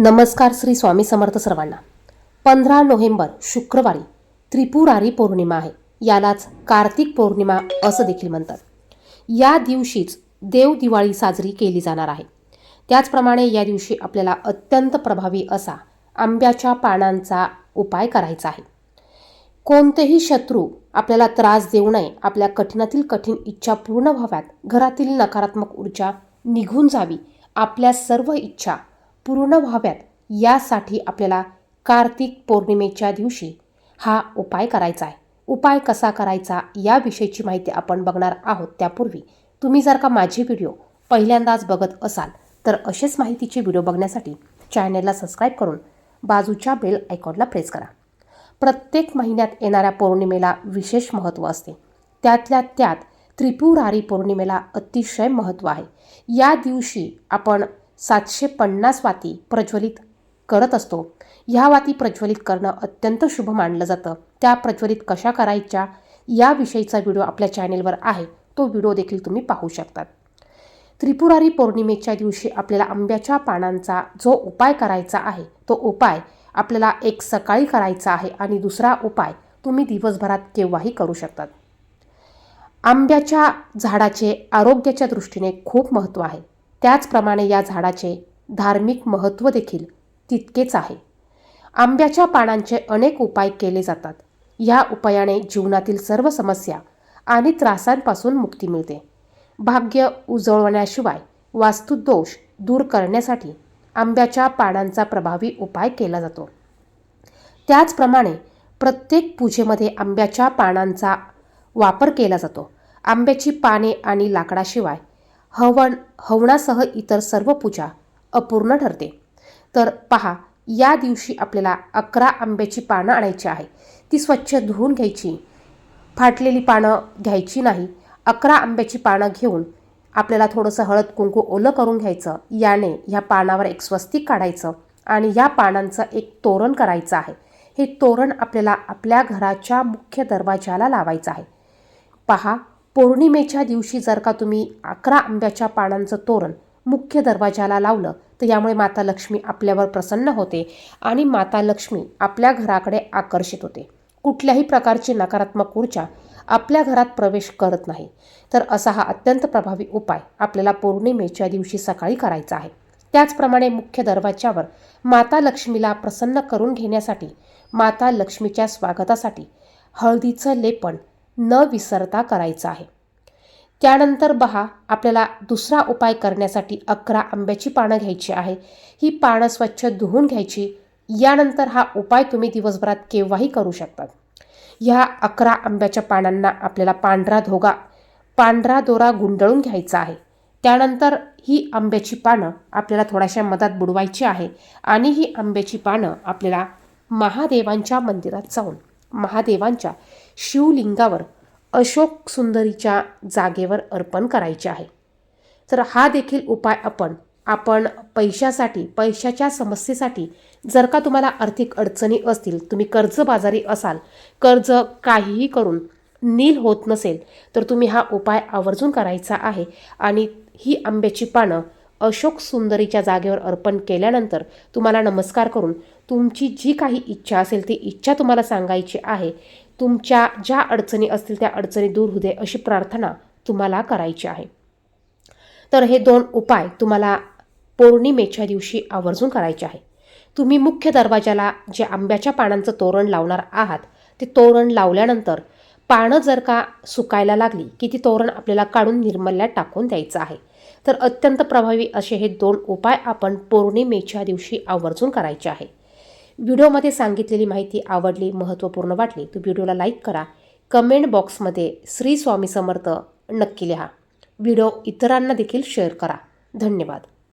नमस्कार श्री स्वामी समर्थ सर्वांना. पंधरा नोव्हेंबर शुक्रवारी त्रिपुरारी पौर्णिमा आहे. यालाच कार्तिक पौर्णिमा असं देखील म्हणतात. या दिवशीच देव दिवाळी साजरी केली जाणार आहे. त्याचप्रमाणे या दिवशी आपल्याला अत्यंत प्रभावी असा आंब्याच्या पानांचा उपाय करायचा आहे. कोणतेही शत्रू आपल्याला त्रास देऊ नये आपल्या कठीणातील कठीण इच्छा पूर्ण व्हाव्यात घरातील नकारात्मक ऊर्जा निघून जावी आपल्या सर्व इच्छा पूर्ण व्हाव्यात यासाठी आपल्याला कार्तिक पौर्णिमेच्या दिवशी हा उपाय करायचा आहे. उपाय कसा करायचा याविषयीची माहिती आपण बघणार आहोत त्यापूर्वी. तुम्ही जर का माझे व्हिडिओ पहिल्यांदाच बघत असाल तर असेच माहितीचे व्हिडिओ बघण्यासाठी चॅनेलला सबस्क्राईब करून बाजूच्या बेल आयकॉनला प्रेस करा. प्रत्येक महिन्यात येणाऱ्या पौर्णिमेला विशेष महत्त्व असते. त्यातल्या त्यात त्रिपुरारी पौर्णिमेला अतिशय महत्त्व आहे. या दिवशी आपण सातशे पन्नास वाती प्रज्वलित करत असतो. ह्या वाती प्रज्वलित करणं अत्यंत शुभ मानलं जातं. त्या प्रज्वलित कशा करायच्या याविषयीचा व्हिडिओ आपल्या चॅनेलवर आहे. तो व्हिडिओ देखील तुम्ही पाहू शकतात. त्रिपुरारी पौर्णिमेच्या दिवशी आपल्याला आंब्याच्या पानांचा जो उपाय करायचा आहे तो उपाय आपल्याला एक सकाळी करायचा आहे आणि दुसरा उपाय तुम्ही दिवसभरात केव्हाही करू शकतात. आंब्याच्या झाडाचे आरोग्याच्या दृष्टीने खूप महत्त्व आहे. त्याचप्रमाणे या झाडाचे धार्मिक महत्त्व देखील तितकेच आहे. आंब्याच्या पानांचे अनेक उपाय केले जातात. या उपायाने जीवनातील सर्व समस्या आणि त्रासांपासून मुक्ती मिळते. भाग्य उजळवण्याशिवाय वास्तुदोष दूर करण्यासाठी आंब्याच्या पानांचा प्रभावी उपाय केला जातो. त्याचप्रमाणे प्रत्येक पूजेमध्ये आंब्याच्या पानांचा वापर केला जातो. आंब्याची पाने आणि लाकडाशिवाय हवन हवनासह इतर सर्व पूजा अपूर्ण ठरते. तर पहा या दिवशी आपल्याला अकरा आंब्याची पानं आणायची आहे. ती स्वच्छ धुवून घ्यायची. फाटलेली पानं घ्यायची नाही. अकरा आंब्याची पानं घेऊन आपल्याला थोडंसं हळद कुंकू ओलं करून घ्यायचं. याने ह्या पानावर एक स्वस्तिक काढायचं आणि या पानांचं एक तोरण करायचं आहे. हे तोरण आपल्याला आपल्या घराच्या मुख्य दरवाजाला लावायचं आहे. पहा पौर्णिमेच्या दिवशी जर का तुम्ही अकरा आंब्याच्या पानांचं तोरण मुख्य दरवाजाला लावलं तर यामुळे माता लक्ष्मी आपल्यावर प्रसन्न होते आणि माता लक्ष्मी आपल्या घराकडे आकर्षित होते. कुठल्याही प्रकारची नकारात्मक ऊर्जा आपल्या घरात प्रवेश करत नाही. तर असा हा अत्यंत प्रभावी उपाय आपल्याला पौर्णिमेच्या दिवशी सकाळी करायचा आहे. त्याचप्रमाणे मुख्य दरवाज्यावर माता लक्ष्मीला प्रसन्न करून घेण्यासाठी माता लक्ष्मीच्या स्वागतासाठी हळदीचं लेपन न विसरता करायचं आहे. त्यानंतर बहा आपल्याला दुसरा उपाय करण्यासाठी अकरा आंब्याची पानं घ्यायची आहे. ही पानं स्वच्छ धुवून घ्यायची. यानंतर हा उपाय तुम्ही दिवसभरात केव्हाही करू शकतात. ह्या अकरा आंब्याच्या पानांना आपल्याला पांढरा धोगा पांढरा दोरा गुंडळून घ्यायचा आहे. त्यानंतर ही आंब्याची पानं आपल्याला थोड्याशा मधात बुडवायची आहे आणि ही आंब्याची पानं आपल्याला महादेवांच्या मंदिरात जाऊन महादेवांच्या शिवलिंगावर अशोक सुंदरीच्या जागेवर अर्पण करायचे आहे. तर हा देखील उपाय आपण आपण पैशासाठी पैशाच्या समस्येसाठी जर का तुम्हाला आर्थिक अडचणी असतील तुम्ही कर्जबाजारी असाल कर्ज काहीही करून नील होत नसेल तर तुम्ही हा उपाय आवर्जून करायचा आहे आणि ही आंब्याची पानं अशोक सुंदरीच्या जागेवर अर्पण केल्यानंतर तुम्हाला नमस्कार करून तुमची जी काही इच्छा असेल ती इच्छा तुम्हाला सांगायची आहे तुमच्या ज्या अडचणी असतील त्या अडचणी दूर होऊ दे अशी प्रार्थना तुम्हाला करायची आहे. तर हे दोन उपाय तुम्हाला पौर्णिमेच्या दिवशी आवर्जून करायचे आहे. तुम्ही मुख्य दरवाजाला जे आंब्याच्या पानांचं तोरण लावणार आहात ते तोरण लावल्यानंतर पानं जर का सुकायला लागली की ती तोरण आपल्याला काढून निर्मल्यात टाकून द्यायचं आहे. तर अत्यंत प्रभावी असे हे दोन उपाय आपण पौर्णिमेच्या दिवशी आवर्जून करायचे आहे. व्हिडिओमध्ये सांगितलेली माहिती आवडली महत्त्वपूर्ण वाटली तर व्हिडिओला लाईक करा. कमेंट बॉक्समध्ये श्री स्वामी समर्थ नक्की लिहा. व्हिडिओ इतरांना देखील शेअर करा. धन्यवाद.